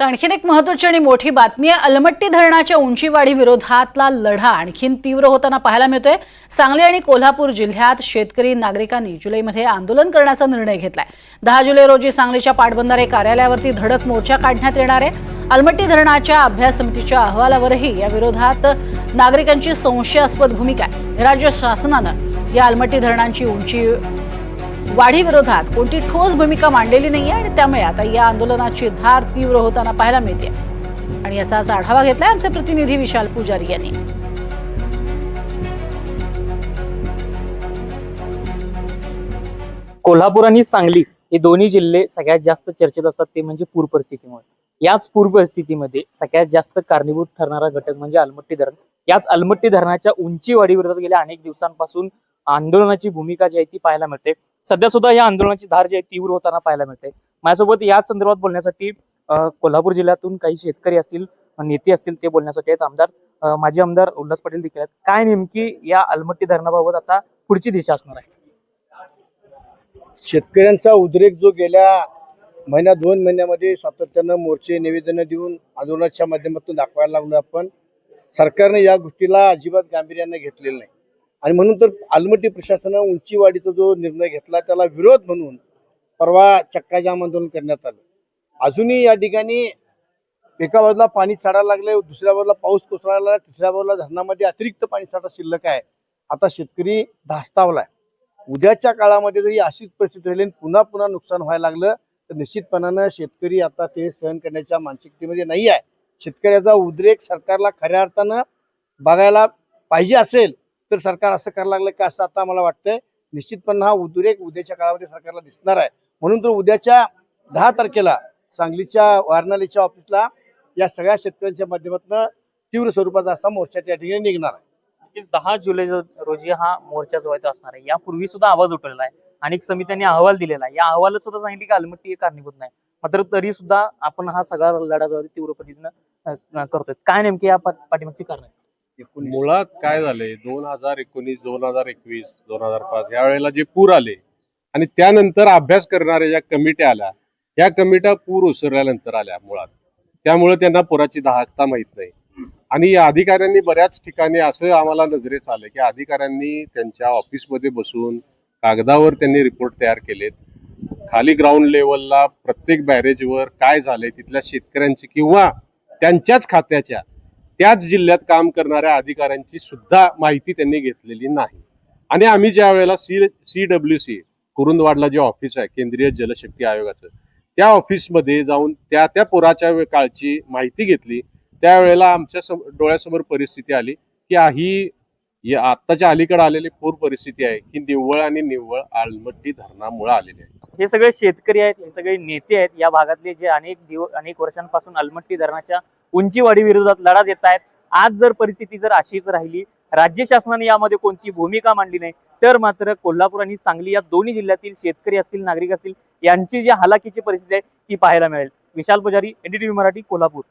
तर आणखीन एक महत्वाची आणि मोठी बातमी आहे अलमट्टी धरणाच्या उंचीवाढी विरोधातला लढा आणखीन तीव्र होताना पाहायला मिळतोय. सांगली आणि कोल्हापूर जिल्ह्यात शेतकरी नागरिकांनी जुलैमध्ये आंदोलन करण्याचा निर्णय घेतलाय. दहा जुलै रोजी सांगलीच्या पाटबंधारे कार्यालयावरती धडक मोर्चा काढण्यात येणार आहे. अलमट्टी धरणाच्या अभ्यास समितीच्या अहवालावरही या विरोधात नागरिकांची संशयास्पद भूमिका आहे. राज्य शासनानं या अलमट्टी धरणांची उंची वाढीविरोधात कोणती ठोस भूमिका मांडलेली नाही आहे आणि त्यामुळे आता या आंदोलनाची धार तीव्र होताना पाहायला मिळते. आणि याचाच आढावा घेतलाय आमचे प्रतिनिधी विशाल पुजारी यांनी. कोल्हापूर आणि सांगली हे दोन्ही जिल्हे सगळ्यात जास्त चर्चेत असतात ते म्हणजे पूर परिस्थितीमुळे. याच पूर परिस्थितीमध्ये सगळ्यात जास्त कारणीभूत ठरणारा घटक म्हणजे अलमट्टी धरण. याच अलमट्टी धरणाच्या उंची वाढीविरोधात गेल्या अनेक दिवसांपासून आंदोलनाची भूमिका जी आहे ती पाहायला मिळते. सध्या सुद्धा या आंदोलनाची धार जी आहे तीव्र होताना पाहायला मिळते. माझ्यासोबत याच संदर्भात बोलण्यासाठी कोल्हापूर जिल्ह्यातून काही शेतकरी असतील नेते असतील ते बोलण्यासाठी आहेत आमदार. माजी आमदार उल्हास पाटील देखील आहेत. काय नेमकी या अलमट्टी धरणाबाबत आता पुढची दिशा असणार आहे? शेतकऱ्यांचा उद्रेक जो गेल्या महिन्या दोन महिन्यामध्ये सातत्यानं मोर्चे निवेदनं देऊन आंदोलनाच्या माध्यमातून दाखवायला लागलो आपण. सरकारने या गोष्टीला अजिबात गांभीर्याने घेतलेलं नाही. आणि म्हणून तर आलमटी प्रशासनानं उंचीवाडीचा जो निर्णय घेतला त्याला विरोध म्हणून परवा चक्काजाम आंदोलन करण्यात आलं. अजूनही या ठिकाणी एका बाजूला पाणी साडायला लागले दुसऱ्या बाजूला पाऊस कोसळायला लागला तिसऱ्या बाजूला धरणामध्ये अतिरिक्त पाणी साठा शिल्लक आहे. आता शेतकरी धास्तावलाय. उद्याच्या काळामध्ये जरी अशीच परिस्थिती राहिली आणि पुन्हा पुन्हा नुकसान व्हायला लागलं तर निश्चितपणानं शेतकरी आता ते सहन करण्याच्या मानसिकतेमध्ये नाही आहे शेतकऱ्याचा उद्रेक सरकारला खऱ्या अर्थानं बघायला पाहिजे असेल तर सरकार असं करायला लागलं का असं आता मला वाटतंय. निश्चितपणे हा उद्रेक उद्याच्या काळामध्ये सरकारला दिसणार आहे. म्हणून तर उद्याच्या दहा तारखेला सांगलीच्या वारणालीच्या ऑफिसला या सगळ्या शेतकऱ्यांच्या माध्यमातून तीव्र स्वरूपाचा असा मोर्चा त्या ठिकाणी निघणार आहे. दहा जुलै रोजी हा मोर्चा जो आहे तो असणार आहे. यापूर्वी सुद्धा आवाज उठवलेला आहे. अनेक समित्यांनी अहवाल दिलेला आहे. या अहवालात सुद्धा सांगितले की अलमट्टी हे कारणीभूत नाही. मात्र तरी सुद्धा आपण हा सगळा लढा जो आहे तीव्र पद्धतीनं करतोय. काय नेमके या पाठीमागची कारण आहे मुळात काय झालंय? दोन हजार एकोणीस दोन हजार एकवीस दोन हजार पाच या वेळेला जे पूर आले आणि त्यानंतर अभ्यास करणाऱ्या ज्या कमिट्या आल्या या कमिट्या पूर ओसरल्यानंतर आल्या मुळात. त्यामुळे त्यांना पुराची दाहकता माहीत नाही. आणि या अधिकाऱ्यांनी बऱ्याच ठिकाणी असं आम्हाला नजरेस आलं की अधिकाऱ्यांनी त्यांच्या ऑफिसमध्ये बसून कागदावर त्यांनी रिपोर्ट तयार केलेत. खाली ग्राउंड लेवलला प्रत्येक बॅरेजवर काय झालंय तिथल्या शेतकऱ्यांची किंवा त्यांच्याच खात्याच्या त्याच जिल्ह्यात काम करणाऱ्या अधिकाऱ्यांची सुद्धा माहिती त्यांनी घेतलेली नाही. आणि आम्ही ज्या वेळेला सी सी डब्ल्यू सी कुरुंदवाडला जे ऑफिस आहे केंद्रीय जलशक्ती आयोगाचं त्या ऑफिसमध्ये जाऊन त्या त्या पुराच्या काळची माहिती घेतली. त्यावेळेला आमच्या सम- डोळ्यासमोर परिस्थिती आली की ही आत्ताच्या अलीकडे आलेली पूर परिस्थिती आहे ही निव्वळ आणि निव्वळ आलमट्टी धरणामुळे आलेली आहे. हे सगळे शेतकरी आहेत हे सगळे नेते आहेत या भागातले जे अनेक दिव अनेक वर्षांपासून अलमट्टी धरणाच्या उंचीवाढी विरोधात लढा देत आहेत. आज जर परिस्थिती जर अशीच राहिली राज्य शासनाने यामध्ये कोणती भूमिका मांडली नाही तर मात्र कोल्हापूर आणि सांगली या दोन्ही जिल्ह्यातील शेतकरी असतील नागरिक असतील यांची जी हालाकीची परिस्थिती आहे ती पाहायला मिळेल. विशाल पुजारी एनडीटीव्ही मराठी कोल्हापूर.